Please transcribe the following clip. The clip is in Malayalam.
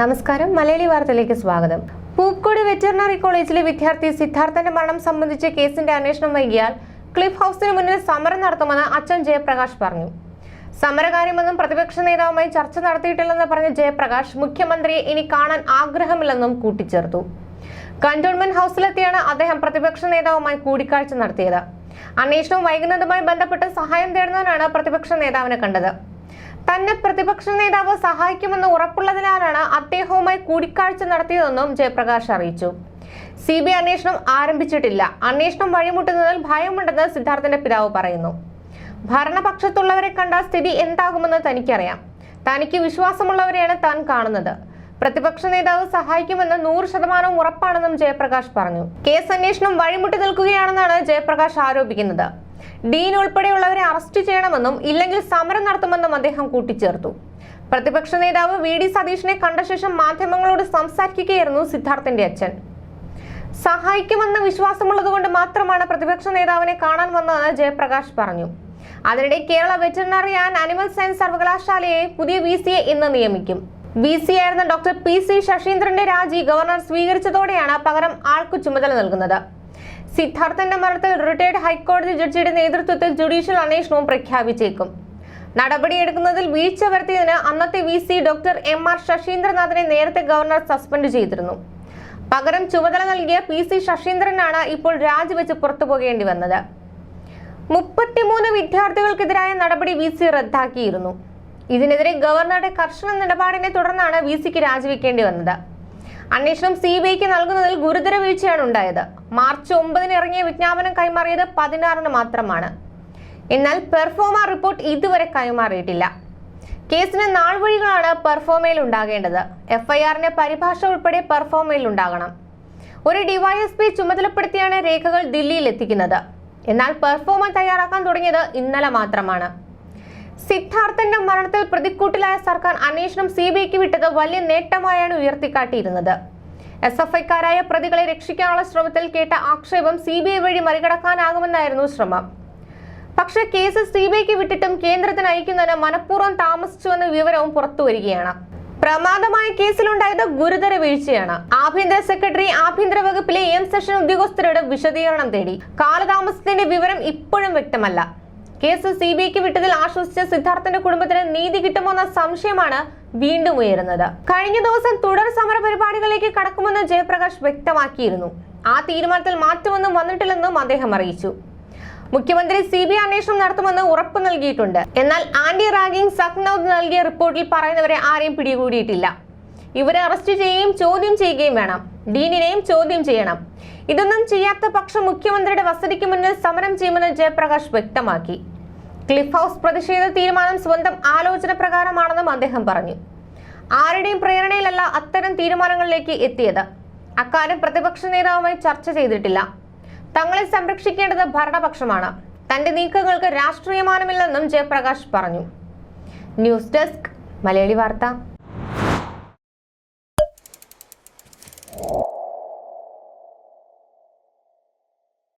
നമസ്കാരം. മലയാളി വാർത്തയിലേക്ക് സ്വാഗതം. പൂക്കോട് വെറ്ററിനറി കോളേജിലെ വിദ്യാർത്ഥി സിദ്ധാർത്ഥന്റെ മരണം സംബന്ധിച്ച കേസിന്റെ അന്വേഷണം വൈകിയാൽ ക്ലിഫ് ഹൗസിന് മുന്നിൽ സമരം നടത്തുമെന്ന് അച്ഛൻ ജയപ്രകാശ് പറഞ്ഞു. സമരകാര്യമെന്നും പ്രതിപക്ഷ നേതാവുമായി ചർച്ച നടത്തിയിട്ടില്ലെന്ന് പറഞ്ഞ ജയപ്രകാശ് മുഖ്യമന്ത്രിയെ ഇനി കാണാൻ ആഗ്രഹമില്ലെന്നും കൂട്ടിച്ചേർത്തു. കന്റോൺമെന്റ് ഹൗസിലെത്തിയാണ് അദ്ദേഹം പ്രതിപക്ഷ നേതാവുമായി കൂടിക്കാഴ്ച നടത്തിയത്. അന്വേഷണം വൈകുന്നതുമായി ബന്ധപ്പെട്ട് സഹായം തേടുന്നതിനാണ് പ്രതിപക്ഷ നേതാവിനെ കണ്ടത്. തന്നെ പ്രതിപക്ഷ നേതാവ് സഹായിക്കുമെന്ന് ഉറപ്പുള്ളതിനാലാണ് അദ്ദേഹവുമായി കൂടിക്കാഴ്ച നടത്തിയതെന്നും ജയപ്രകാശ് അറിയിച്ചു. സി ബി അന്വേഷണം ആരംഭിച്ചിട്ടില്ല. അന്വേഷണം വഴിമുട്ടുന്നതിൽ ഭയമുണ്ടെന്ന് സിദ്ധാർത്ഥന്റെ പിതാവ് പറയുന്നു. ഭരണപക്ഷത്തുള്ളവരെ കണ്ട സ്ഥിതി എന്താകുമെന്ന് തനിക്കറിയാം. തനിക്ക് വിശ്വാസമുള്ളവരെയാണ് താൻ കാണുന്നത്. പ്രതിപക്ഷ നേതാവ് സഹായിക്കുമെന്ന് നൂറ് ശതമാനവും ഉറപ്പാണെന്നും ജയപ്രകാശ് പറഞ്ഞു. കേസ് അന്വേഷണം വഴിമുട്ടി നിൽക്കുകയാണെന്നാണ് ജയപ്രകാശ് ആരോപിക്കുന്നത്. ഡീൻ ഉൾപ്പെടെയുള്ളവരെ അറസ്റ്റ് ചെയ്യണമെന്നും ഇല്ലെങ്കിൽ സമരം നടത്തുമെന്നും അദ്ദേഹം കൂട്ടിച്ചേർത്തു. പ്രതിപക്ഷ നേതാവ് വി ഡി സതീഷിനെ കണ്ട ശേഷം മാധ്യമങ്ങളോട് സംസാരിക്കുകയായിരുന്നു സിദ്ധാർത്ഥന്റെ അച്ഛൻ. സഹായിക്കുമെന്ന് വിശ്വാസമുള്ളതുകൊണ്ട് മാത്രമാണ് പ്രതിപക്ഷ നേതാവിനെ കാണാൻ വന്നതെന്ന് ജയപ്രകാശ് പറഞ്ഞു. അതിനിടെ Kerala veterinary and animal science സർവകലാശാലയെ പുതിയ വി സിയെ ഇന്ന് നിയമിക്കും. വി സി ആയിരുന്ന ഡോക്ടർ പി സി ശശീന്ദ്രന്റെ രാജി ഗവർണർ സ്വീകരിച്ചതോടെയാണ് പകരം ആൾക്കു ചുമതല നൽകുന്നത്. സിദ്ധാർത്ഥന്റെ മരണത്തിൽ റിട്ടയർഡ് ഹൈക്കോടതി ജഡ്ജിയുടെ നേതൃത്വത്തിൽ ജുഡീഷ്യൽ അന്വേഷണവും പ്രഖ്യാപിച്ചേക്കും. നടപടിയെടുക്കുന്നതിൽ വീഴ്ച വരുത്തിയതിന് അന്നത്തെ V C doctor M R ശശീന്ദ്രനാഥിനെ നേരത്തെ ഗവർണർ സസ്പെൻഡ് ചെയ്തിരുന്നു. പകരം ചുമതല നൽകിയ പി സി ശശീന്ദ്രനാണ് ഇപ്പോൾ രാജിവെച്ച് പുറത്തു പോകേണ്ടി വന്നത്. മുപ്പത്തിമൂന്ന് വിദ്യാർത്ഥികൾക്കെതിരായ നടപടി വി സി റദ്ദാക്കിയിരുന്നു. ഇതിനെതിരെ ഗവർണറുടെ കർശന നിലപാടിനെ തുടർന്നാണ് വി സിക്ക് രാജിവെക്കേണ്ടി വന്നത്. അന്വേഷണം സി ബി ഐക്ക് നൽകുന്നതിൽ ഗുരുതര വീഴ്ചയാണ് ഉണ്ടായത്. മാർച്ച് ഒമ്പതിന് ഇറങ്ങിയ വിജ്ഞാപനം കൈമാറിയത് പതിനാറിന് മാത്രമാണ്. എന്നാൽ പെർഫോമ റിപ്പോർട്ട് ഇതുവരെ കൈമാറിയിട്ടില്ല. കേസിന് നാൾവഴികളാണ് പെർഫോമയിൽ ഉണ്ടാകേണ്ടത്. എഫ്ഐആറിന്റെ പരിഭാഷ ഉൾപ്പെടെ പെർഫോമയിൽ ഉണ്ടാകണം. ഒരു ഡിവൈഎസ്പി ചുമതലപ്പെടുത്തിയാണ് രേഖകൾ ദില്ലിയിൽ എത്തിക്കുന്നത് എന്നാൽ പെർഫോമ തയ്യാറാക്കാൻ തുടങ്ങിയത് ഇന്നലെ മാത്രമാണ്. സിദ്ധാർത്ഥന്റെ മരണത്തിൽ പ്രതിക്കൂട്ടിലായ സർക്കാർ അന്വേഷണം സി ബി ഐക്ക് വിട്ടത് വലിയ നേട്ടമായാണ് ഉയർത്തിക്കാട്ടിയിരുന്നത്. എസ് എഫ് ഐക്കാരായ പ്രതികളെ രക്ഷിക്കാനുള്ള ശ്രമത്തിൽ കേട്ട ആക്ഷേപം സി ബി ഐ വഴി മറികടക്കാനാകുമെന്നായിരുന്നു ശ്രമം. പക്ഷെ കേസ് സി ബി ഐക്ക് വിട്ടിട്ടും കേന്ദ്രത്തിന് അയക്കുന്നതിന് മനഃപൂർവം താമസിച്ചുവെന്ന വിവരവും പുറത്തു വരികയാണ് പ്രമാദമായ കേസിലുണ്ടായത് ഗുരുതര വീഴ്ചയാണ്. ആഭ്യന്തര സെക്രട്ടറി ആഭ്യന്തര വകുപ്പിലെ എം സെഷൻ ഉദ്യോഗസ്ഥരോട് വിശദീകരണം തേടി. കാലതാമസത്തിന്റെ വിവരം ഇപ്പോഴും വ്യക്തമല്ല. കേസ് സി ബി ഐക്ക് വിട്ടതിൽ ആശ്വസിച്ച സിദ്ധാർത്ഥന്റെ കുടുംബത്തിന് നീതി കിട്ടുമോ എന്ന സംശയമാണ് വീണ്ടും ഉയരുന്നത്. കഴിഞ്ഞ ദിവസം തുടർ സമര പരിപാടികളിലേക്ക് കടക്കുമെന്ന് ജയപ്രകാശ് വ്യക്തമാക്കിയിരുന്നു. ആ തീരുമാനത്തിൽ മാറ്റമൊന്നും വന്നിട്ടില്ലെന്നും അദ്ദേഹം അറിയിച്ചു. മുഖ്യമന്ത്രി സി ബി അന്വേഷണം നടത്തുമെന്ന് ഉറപ്പ് നൽകിയിട്ടുണ്ട്. എന്നാൽ ആന്റി റാഗിംഗ് സഖ്നൌദ് നൽകിയ റിപ്പോർട്ടിൽ പറയുന്നവരെ ആരെയും പിടികൂടിയിട്ടില്ല. ഇവരെ അറസ്റ്റ് ചെയ്യുകയും ചോദ്യം ചെയ്യുകയും വേണം. ഡീനിനെയും ചോദ്യം ചെയ്യണം. ഇതൊന്നും ചെയ്യാത്ത പക്ഷം മുഖ്യമന്ത്രിയുടെ വസതിക്ക് മുന്നിൽ സമരം ചെയ്യുമെന്ന് ജയപ്രകാശ് വ്യക്തമാക്കി. ക്ലിഫ് ഹൗസ് പ്രതിഷേധ തീരുമാനം സ്വന്തം ആലോചന പ്രകാരമാണെന്നും അദ്ദേഹം പറഞ്ഞു. ആരുടെയും പ്രേരണയിലല്ല അത്തരം തീരുമാനങ്ങളിലേക്ക് എത്തിയത്. അക്കാര്യം പ്രതിപക്ഷ നേതാവുമായി ചർച്ച ചെയ്തിട്ടില്ല. തങ്ങളെ സംരക്ഷിക്കേണ്ടത് ഭരണപക്ഷമാണ്. തന്റെ നീക്കങ്ങൾക്ക് രാഷ്ട്രീയമാനമില്ലെന്നും ജയപ്രകാശ് പറഞ്ഞു. ന്യൂസ് ഡെസ്ക് മലയാളി വാർത്ത.